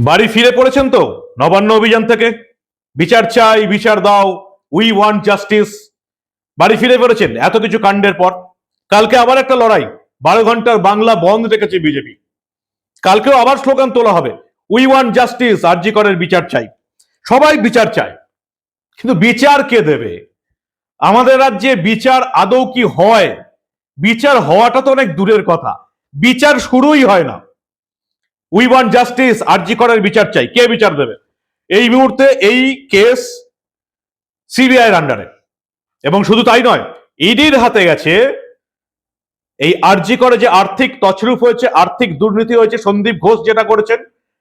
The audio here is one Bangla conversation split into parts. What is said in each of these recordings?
বাড়ি ফিরে পড়েছেন তো? নবান্ন অভিযান থেকে? বিচার চাই, বিচার দাও। উই ওয়ান্ট জাস্টিস বাড়ি ফিরে পড়েছেন এত কিছু কাণ্ডের পর। কালকে আবার একটা লড়াই। বারো ঘণ্টার বাংলা বন্ধ রেখেছে বিজেপি। কালকেও আবার স্লোগান তোলা হবে। উই ওয়ান্ট জাস্টিস আরজি করের বিচার চাই। সবাই বিচার চায়। কিন্তু বিচার কে দেবে? আমাদের রাজ্যে বিচার আদৌ কি হয়? বিচার হওয়াটা তো অনেক দূরের কথা। বিচার শুরুই হয় না। উই ওয়ান্ট জাস্টিস আরজি করার বিচার চাই। কে বিচার দেবে? এই মুহূর্তে এই কেস সিবিআইয়ের আন্ডারে এবং শুধু তাই নয় ইডির হাতে গেছে এই আরজি করে যে আর্থিক তছরূপ হয়েছে, আর্থিক দুর্নীতি হয়েছে, সন্দীপ ঘোষ যেটা করেছেন,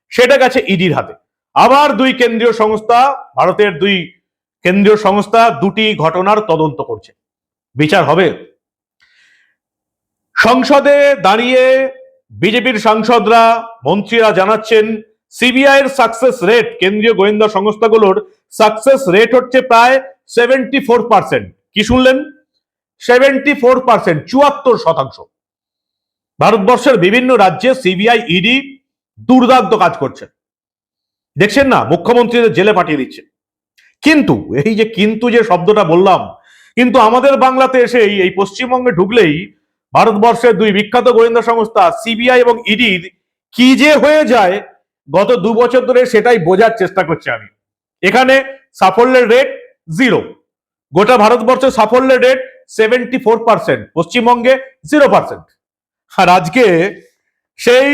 সেটা গেছে ইডির হাতে। আবার দুই কেন্দ্রীয় সংস্থা, ভারতের দুই কেন্দ্রীয় সংস্থা দুটি ঘটনার তদন্ত করছে। বিচার হবে। সংসদে দাঁড়িয়ে বিজেপির সাংসদরা, মন্ত্রীরা জানাচ্ছেন সিবিআই এর সাকসেস রেট কেন্দ্রীয় গোয়েন্দা সংস্থাগুলোর সাকসেস রেট হচ্ছে প্রায় সেভেন্টি ফোর পার্সেন্ট কি শুনলেন? সেভেন্টি ফোর পার্সেন্ট চুয়াত্তর শতাংশ। ভারতবর্ষের বিভিন্ন রাজ্যে সিবিআই ইডি দুর্দান্ত কাজ করছে। দেখছেন না? মুখ্যমন্ত্রীদের জেলে পাঠিয়ে দিচ্ছে। কিন্তু, এই যে কিন্তু যে শব্দটা বললাম, কিন্তু আমাদের বাংলাতে এসে এই পশ্চিমবঙ্গে ঢুকলেই ভারতবর্ষের দুই বিখ্যাত গোয়েন্দা সংস্থা, সিবিআই এবং ইডির কি যে হয়ে যায়, গত দু বছর ধরে সেটাই বোঝার চেষ্টা করছি আমি। এখানে সাফল্যের রেট জিরো গোটা ভারতবর্ষের সাফল্যের রেট সেভেন্টি ফোর পার্সেন্ট পশ্চিমবঙ্গে জিরো পার্সেন্ট আর আজকে সেই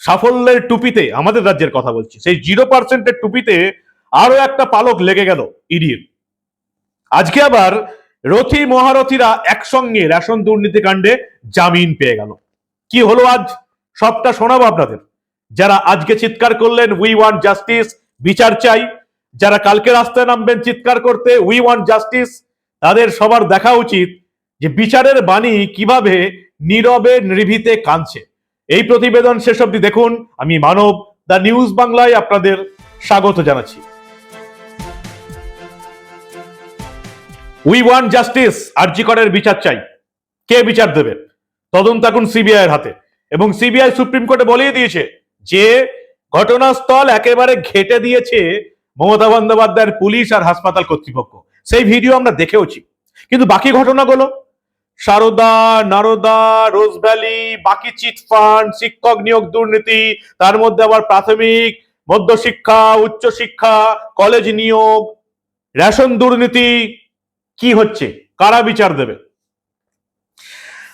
সাফল্যের টুপিতে, আমাদের রাজ্যের কথা বলছি, সেই জিরো পার্সেন্টের টুপিতে আরও একটা পালক লেগে গেল ইডির। আজকে আবার রথী মহারথীরা একসঙ্গে রেশন দুর্নীতি কাণ্ডে জামিন পেয়ে গেল। কি হলো আজ? সবটা শোনাবো আপনাদের। যারা আজকে চিৎকার করলেন উই ওয়ান্ট জাস্টিস বিচার চাই। যারা কালকে রাস্তায় নামবেন, চিৎকার করতে উই ওয়ান্ট জাস্টিস তাদের সবার দেখা উচিত যে বিচারের বাণী কীভাবে নীরবে, নির্ভীতে কাঁদছে। এই প্রতিবেদন শেষ অব্দি দেখুন। আমি মানব, দ্য নিউজ বাংলায় আপনাদের স্বাগত জানাচ্ছি। উই ওয়ান্ট জাস্টিস আরজি করের বিচার চাই। কে বিচার দেবে? তদন্ত এখন সিবিআই এর হাতে। এবং সিবিআই সুপ্রিম কোর্টে বলিয়ে দিয়েছে যে, ঘটনাস্থল একেবারে ঘেটে দিয়েছে মমতা বন্দ্যোপাধ্যায়ের পুলিশ আর হাসপাতাল কর্তৃপক্ষ। সেই ভিডিও আমরা দেখেওছি। কিন্তু বাকি ঘটনাগুলো? সারদা, নারদা রোজভ্যালি বাকি চিটফান্ড শিক্ষক নিয়োগ দুর্নীতি, তার মধ্যে আবার প্রাথমিক, মধ্যশিক্ষা, উচ্চশিক্ষা, কলেজ নিয়োগ, রেশন দুর্নীতি কি হচ্ছে? কারা বিচার দেবে?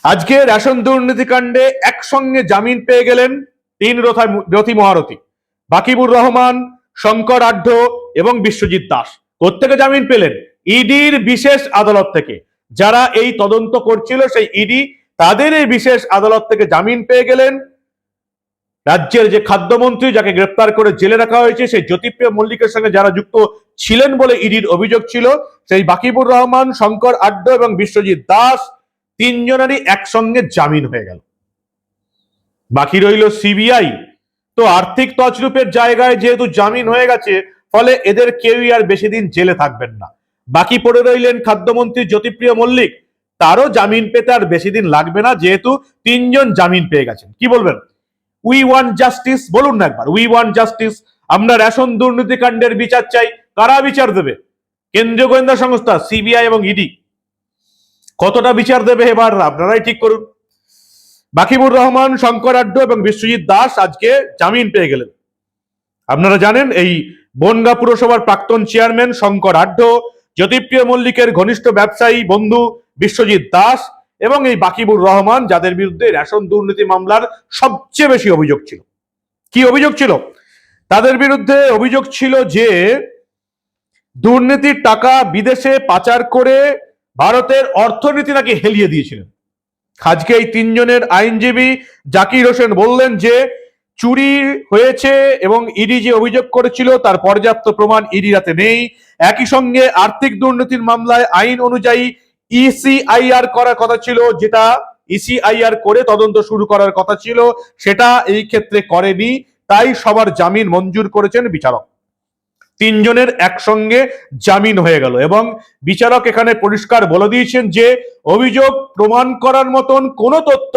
আজকে রেশন দুর্নীতিকাণ্ডে একসঙ্গে জামিন পেয়ে গেলেন তিন রথা- রথী মহারথী, বাকিবুর রহমান, শঙ্কর আঢ্য এবং বিশ্বজিৎ দাস। কোত্থেকে জামিন পেলেন? ইডির বিশেষ আদালত থেকে। যারা এই তদন্ত করছিল সেই ইডি, তাদের এই বিশেষ আদালত থেকে জামিন পেয়ে গেলেন রাজ্যের যে খাদ্যমন্ত্রী যাকে গ্রেপ্তার করে জেলে রাখা হয়েছে, সেই জ্যোতিপ্রিয় মল্লিকের সঙ্গে যারা যুক্ত ছিলেন বলে ইডির অভিযোগ ছিল, সেই বাকিবুর রহমান, শঙ্কর আড্ড এবং বিশ্বজিৎ দাস তিনজনেরই একসঙ্গে জামিন হয়ে গেল। বাকি রইল সিবিআই। তো আর্থিক তছরূপের জায়গায় যেহেতু জামিন হয়ে গেছে, ফলে এদের কেউই আর বেশি দিন জেলে থাকবেন না। বাকি পড়ে রইলেন খাদ্যমন্ত্রী জ্যোতিপ্রিয় মল্লিক। তারও জামিন পেতে আর বেশি দিন লাগবে না, যেহেতু তিনজন জামিন পেয়ে গেছেন। কি বলবেন? উই ওয়ান্ট জাস্টিস বলুন না একবার। উই ওয়ান্ট জাস্টিস আমরা রেশন দুর্নীতিকাণ্ডের বিচার চাই। কারা বিচার দেবে? কেন্দ্রীয় গোয়েন্দা সংস্থা সিবিআই এবং ইডি কতটা বিচার দেবে এবার? আপনারাই ঠিক করুন। বাকিবুর রহমান, শঙ্কর আড্ড এবং বিশ্বজিৎ দাস আজকে জামিন পেয়ে গেলেন। আপনারা জানেন, এই বনগা পুরসভার প্রাক্তন চেয়ারম্যান শঙ্কর আড্ড, জ্যোতিপ্রিয় মল্লিকের ঘনিষ্ঠ ব্যবসায়ী বন্ধু বিশ্বজিৎ দাস এবং এই বাকিবুর রহমান, যাদের বিরুদ্ধে রেশন দুর্নীতি মামলার সবচেয়ে বেশি অভিযোগ ছিল। কি অভিযোগ ছিল? তাদের বিরুদ্ধে অভিযোগ ছিল যে, দুর্নীতির টাকা বিদেশে পাচার করে ভারতের অর্থনীতি নাকি হেলিয়ে দিয়েছিলেন। আজকে এই তিনজনের আইনজীবী জাকির হোসেন বললেন যে, চুরি হয়েছে এবং ইডি যে অভিযোগ করেছিল তার পর্যাপ্ত প্রমাণ ইডি হাতে নেই। একই সঙ্গে আর্থিক দুর্নীতির মামলায় আইন অনুযায়ী ইসিআইআর করার কথা ছিল, যেটা ইসিআইআর করে তদন্ত শুরু করার কথা ছিল, সেটা এই ক্ষেত্রে করেনি। তাই সবার জামিন মঞ্জুর করেছেন বিচারক। তিনজনের একসঙ্গে জামিন হয়ে গেল এবং বিচারক এখানে পরিষ্কার বলে দিয়েছেন যে, অভিযোগ প্রমাণ করার মতন কোন তথ্য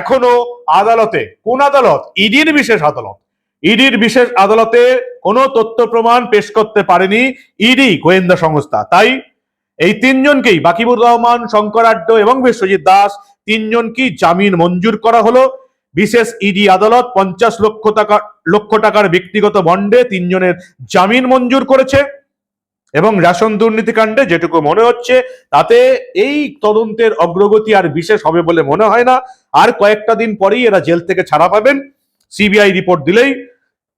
এখনও আদালতে, কোন আদালত? ইডির বিশেষ আদালত। ইডির বিশেষ আদালতে কোনো তথ্য প্রমাণ পেশ করতে পারেনি ইডি গোয়েন্দা সংস্থা। তাই এই তিনজনকেই বাকিবুর রহমান শঙ্করাড্ড এবং বিশ্বজিৎ দাস, তিনজনকেই জামিন মঞ্জুর করা হলো। বিশেষ ইডি আদালত পঞ্চাশ লক্ষ টাকা, লক্ষ টাকার ব্যক্তিগত বন্ডে তিনজনের জামিন মঞ্জুর করেছে। এবং রেশন দুর্নীতিকাণ্ডে যেটুকু মনে হচ্ছে, তাতে এই তদন্তের অগ্রগতি আর বিশেষ হবে বলে মনে হয় না। আর কয়েকটা দিন পরেই এরা জেল থেকে ছাড়া পাবেন। সিবিআই রিপোর্ট দিলেই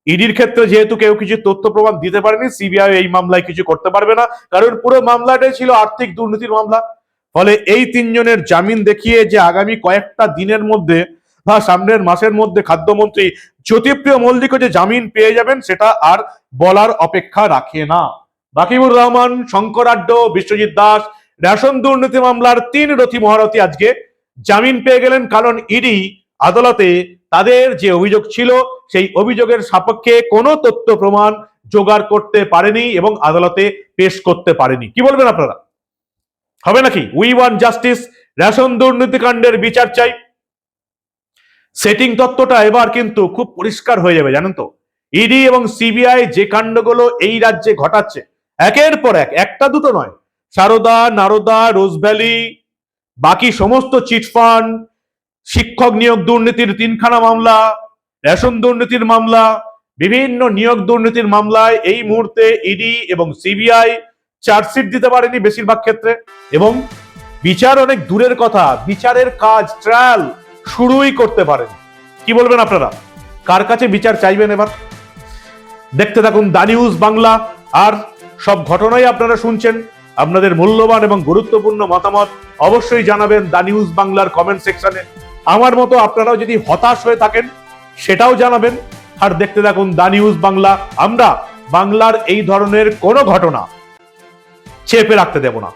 ইডির ক্ষেত্রে যেহেতু কেউ কিছু তথ্য প্রমাণ দিতে পারেনি, সিবিআই এই মামলায় কিছু করতে পারবে না, কারণ পুরো মামলাটাই ছিল আর্থিক দুর্নীতির মামলা। ফলে এই তিনজনের জামিন দেখিয়ে যে আগামী কয়েকটা দিনের মধ্যে বা সামনের মাসের মধ্যে খাদ্যমন্ত্রী জ্যোতিপ্রিয় মল্লিকও যে জামিন পেয়ে যাবেন, সেটা আর বলার অপেক্ষা রাখে না। বাকিবুর রহমান শঙ্করাড্ড বিশ্বজিৎ দাস, রেশন দুর্নীতি মামলার তিন রথী মহারথী আজকে জামিন পেয়ে গেলেন, কারণ ইডি আদালতে তাদের যে অভিযোগ ছিল, সেই অভিযোগের সাপেক্ষে কোনো তথ্য প্রমাণ জোগাড় করতে পারেনি এবং আদালতে পেশ করতে পারেনি। কি বলবেন আপনারা? হবে নাকি? উই ওয়ান জাস্টিস রেশন দুর্নীতিকাণ্ডের বিচার চাই। সেটিং তত্ত্বটা এবার কিন্তু খুব পরিষ্কার হয়ে যাবে, জানেন তো? ইডি এবং সিবিআই যে কাণ্ডগুলো এই রাজ্যে ঘটাচ্ছে, একের পর এক, একটা দুটো নয়। সারদা, নারদা, রোজভ্যালি, বাকি সমস্ত চিটফান্ড শিক্ষক নিয়োগ দুর্নীতির তিনখানা মামলা, রেশন দুর্নীতির মামলা, বিভিন্ন নিয়োগ দুর্নীতির মামলায় এই মুহূর্তে ইডি এবং সিবিআই চার্জশিট দিতে পারেনি বেশিরভাগ ক্ষেত্রে এবং বিচার অনেক দূরের কথা, বিচারের কাজ ট্রায়াল শুরুই করতে পারেন। কি বলবেন আপনারা? কার কাছে বিচার চাইবেন এবার? দেখতে থাকুন দা নিউজ বাংলা, আর সব ঘটনাই আপনারা শুনছেন। আপনাদের মূল্যবান এবং গুরুত্বপূর্ণ মতামত অবশ্যই জানাবেন দা নিউজ বাংলার কমেন্ট সেকশনে আমার মতো আপনারাও যদি হতাশ হয়ে থাকেন, সেটাও জানাবেন। আর দেখতে থাকুন দা নিউজ বাংলা। আমরা বাংলার এই ধরনের কোনো ঘটনা চেপে রাখতে দেব না।